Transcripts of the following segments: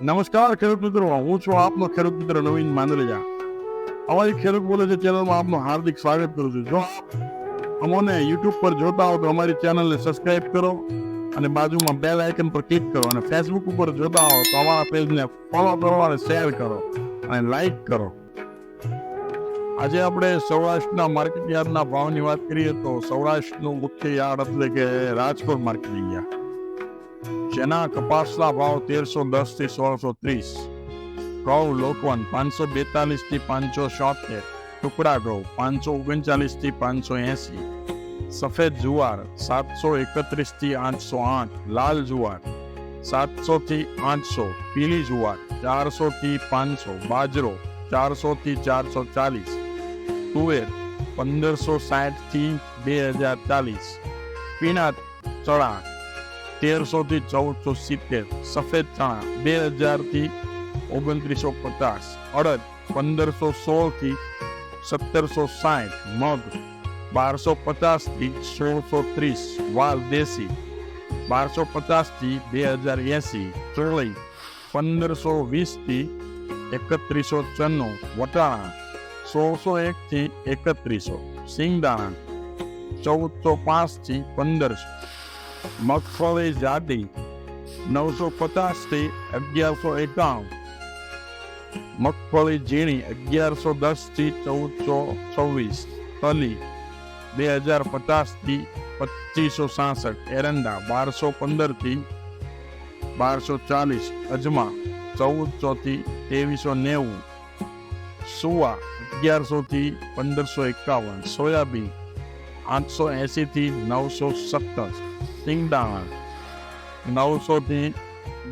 નમસ્કાર ખેડૂત મિત્રો હું છું આપનો ખેડૂત મિત્ર નવીન માંદરેજા અમારી ખેડૂત બોલે છે ચેનલમાં આપનું હાર્દિક સ્વાગત કરું છું જો અમને યુટ્યુબ પર જોતા હો તો અમારી ચેનલને સબસ્ક્રાઇબ કરો અને બાજુમાં બેલ આઇકન પર ક્લિક કરો અને ફેસબુક ઉપર જોતા હો તો અમારા પેજને ફોલો કરો અને શેર કરો અને લાઈક કરો આજે આપણે સૌરાષ્ટ્રના માર્કેટ યાર્ડના ભાવની વાત કરીએ તો સૌરાષ્ટ્રનું મુખ્ય યાર્ડ એટલે કે રાજકોટ માર્કેટિંગ યાર્ડ चना कपास का भाव तेरसो दस ऐसी सोलह सौ तीस गौ लोकवन पांच सौ बेतालीस ऐसी पांच सौ सोतेर टुकड़ा गौ पांच सौ ओगन चालीस पांच सौ ऐसी सफेद जुआर सात सौ एकत्रीस ऐसी आठ सौ आठ लाल जुआर सात सौ ऐसी आठ सौ पीली जुआर चार सौ ऐसी पांच सौ बाजरो चार सौ ऐसी चार सौ चालीस तुवेर पंदर सौ साठ ऐसी बे हजार चालीस पीनाथ चढ़ाट तेर सौ चौदह सौ सीतेर सफेद चना बे हजार पचास अड़द पंदर सौ सोल ऐसी सत्तर सौ साठ मग बार सौ पचास ऐसी सोल सौ तीस वाल देसी बार सौ पचास ऐसी बे हजार चोली पंदर सौ वीस ऐसी सौ चन्नो वटाणा सोल सौ एक ऐसी एकत्रीसो सिंगदाणा चौदह सौ पांच ऐसी पंदर सौ મગફળી જાડી નવસો પચાસથી અગિયારસો એકાવન મગફળી ઝીણી અગિયારસો દસથી ચૌદસો છવ્વીસ તલી બે હજાર પચાસથી પચીસો સાસઠ એરંડા બારસો પંદરથી બારસો ચાલીસ અજમા ચૌદસોથી ત્રેવીસો નેવું સુવા અગિયારસોથી પંદરસો એકાવન સોયાબીન આઠસો એંશીથી નવસો સત્તર सिंह दान नौ सौ तीन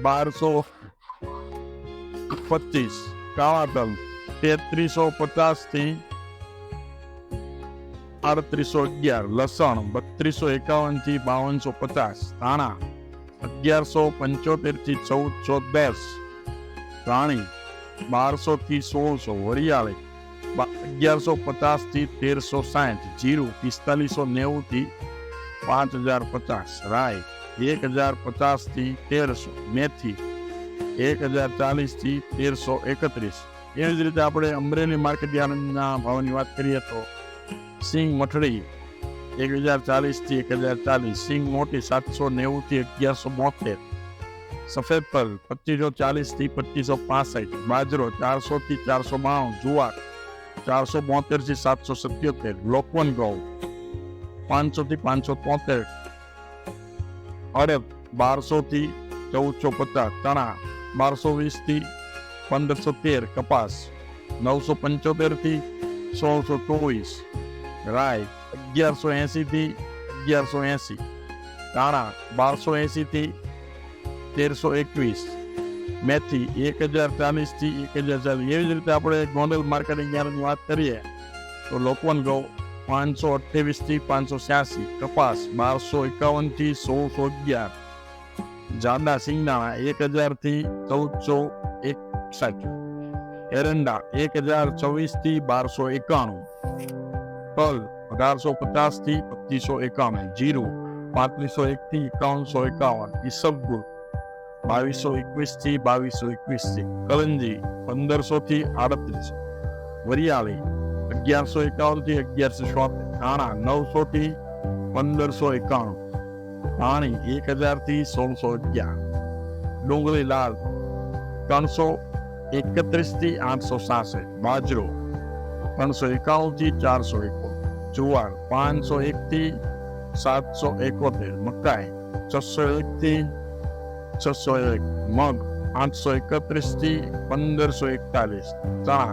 बारह सौ पच्चीस कावादल तैतीस सौ पचास थी अड़तीस सौ अगियार दस राणी बार सौ सोल सौ हरियाणा अगियार पचास थी तेर जीरो पिस्तालीस सौ 5050 राय 1050 થી 1300 મેથી 1040 થી 1331 એની ઉધરી આપણે અમરેલી માર્કેટના આનંદના ભાવની વાત કરીએ તો સિંહ મઠડી 1040 થી 1040 સિંહ મોટી 790 થી 1172 સફરપળ 2040 થી 2565 માજરો 400 થી 452 જુવાર 472 થી 777 લોકવન ગામ 500 થી 575 અને 1200 થી 1450 તાના 1220 થી 1570 કપાસ 975 થી 1023 રાઈ અને ગીર સોંસી બી ગીર સોંસી તાના 1280 થી 1321 મેથી 1040 થી 1060 રૂપિયા આપણે મોડેલ માર્કેટની વાત કરીએ તો લોકોનો ગૌ પાંચસો અઠ્યાવીસથી પાંચસો છ્યાસી કપાસ બારસો એકાવનથી સોળસો અગિયાર જાડા સિંગદાણા એક હજારથી ચૌદસો એકસઠ એરંડા એક હજાર છવ્વીસથી બારસો એકાણું તલ અઢારસો પચાસથી પચીસો એકાણું જીરું પાંત્રીસો એકથી એકાવનસો એકાવન ઈસબગુલ બાવીસો એકવીસથી બાવીસો એકવીસથી કરંજી પંદરસોથી આડત્રીસ વરિયાળી અગિયારસો એકાવન થી અગિયારસો છોતેર નાણા નવસો થી પંદરસો એકાણું પાણી એક હજાર થી સોળસો અગિયાર ડુંગળી લાલ ત્રણસો એકત્રીસ થી આઠસો સાસઠ બાજરો ત્રણસો એકાવન થી ચારસો એકો જુવાર પાંચસો એક થી સાતસો એકોતેર મકાઈ છસો એક થી છસો એક મગ આઠસો એકત્રીસ થી પંદરસો એકતાલીસ ચણા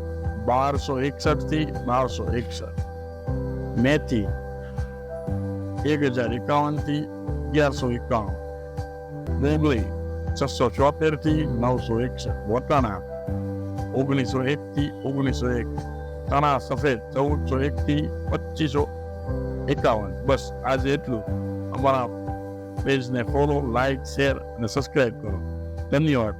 બારસો એકસઠથી બારસો એકસઠ મેથી એક હજાર એકાવનથી અગિયારસો એકાણું ડુંગળી છસો ચોતેરથી નવસો એકસઠ વટાણા ઓગણીસો એકથી ઓગણીસો એક તણા સફેદ ચૌદસો એકથી પચીસો એકાવન બસ આજે એટલું અમારા પેજને ફોલો લાઈક શેર અને સબસ્ક્રાઇબ કરો ધન્યવાદ